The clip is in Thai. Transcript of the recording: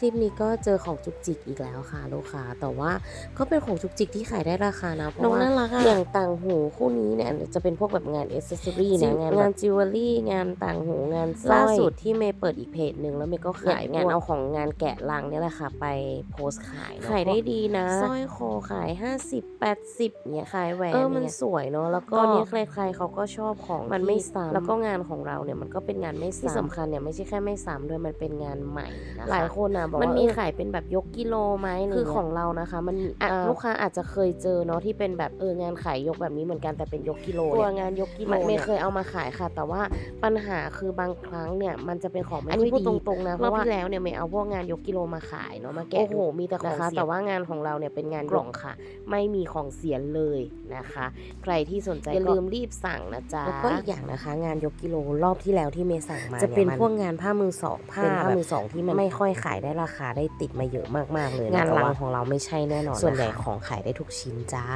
คลิปนี้ก็เจอของจุกจิกอีกแล้วค่ะลูกค้าแต่ว่าก็เป็นของจุกจิกที่ขายได้ราคานะเพราะน้องว่าน่ารักอะอย่างต่างหู คู่นี้เนี่ยจะเป็นพวกแบบงานเอเซอรี่จรินะงงานแบบงานจิวเวลรี่งานต่างหูงานสร้อยล่าสุดที่เมย์เปิดอีกเพจหนึ่งแล้วเมย์ก็ขายเนี่ยงานพวกเอาของงานแกะลังเนี่ยแหละค่ะ ไปโพสต์ขายเนอะขายได้ดีนะสร้อยคอขาย 50 80เนี่ยขายแหวนเออมันเนี่ยสวยเนาะแล้วก็ตอนนี้ใครๆเขาก็ชอบของมันไม่ที่ซ้ำแล้วก็งานของเราเนี่ยมันก็เป็นงานไม่ซ้ำที่สำคัญเนี่ยไม่ใช่แค่ไม่ซ้ำด้วยมันเป็นงานใหม่นะคะหลายคนอะบอกมันว่ามีเออขายเป็นแบบยกกิโลไหมะไรคือเงี้ยของเรานะคะ มันมีอะอะลูกค้าอาจจะเคยเจอเนาะที่เป็นแบบเอองานขายยกแบบนี้เหมือนกันแต่เป็นยกกิโลตัวเนี่ยงานยกกิโลมันไม่เนี่ยเคยเอามาขายค่ะ แต่ว่าปัญหาคือบางครั้งเนี่ยมันจะเป็นของไม่อันนี้ค่อยพูดดีตรงๆนะรเพอบราะว่าที่แล้วเนี่ยไม่เอาพวกงานยกกิโลมาขายเนาะมาแกะโอ้โหดูมีแต่ของนะคะเสียแต่ว่างานของเราเนี่ยเป็นงานกกล่ล่อองงค่ะ ไม่มีของเสียเลยนะคะ ใครที่สนใจอย่าก็ลืมรีบสั่งนะจ๊ะแล้วก็อีกอย่างนะคะ งานยกกิโลรอบที่แล้วที่เมย์สั่งมาจะเป็นยมัพวกงานผ้ามือสองผ้าเป็นผ้าแบบมือสองที่มันไม่ค่อยขายได้ราคาได้ติดมาเยอะมากๆเลยนะงานแต่ลังว่าของเราไม่ใช่แน่นอนส่วนใหญ่ของขายได้ทุกชิ้นจ้า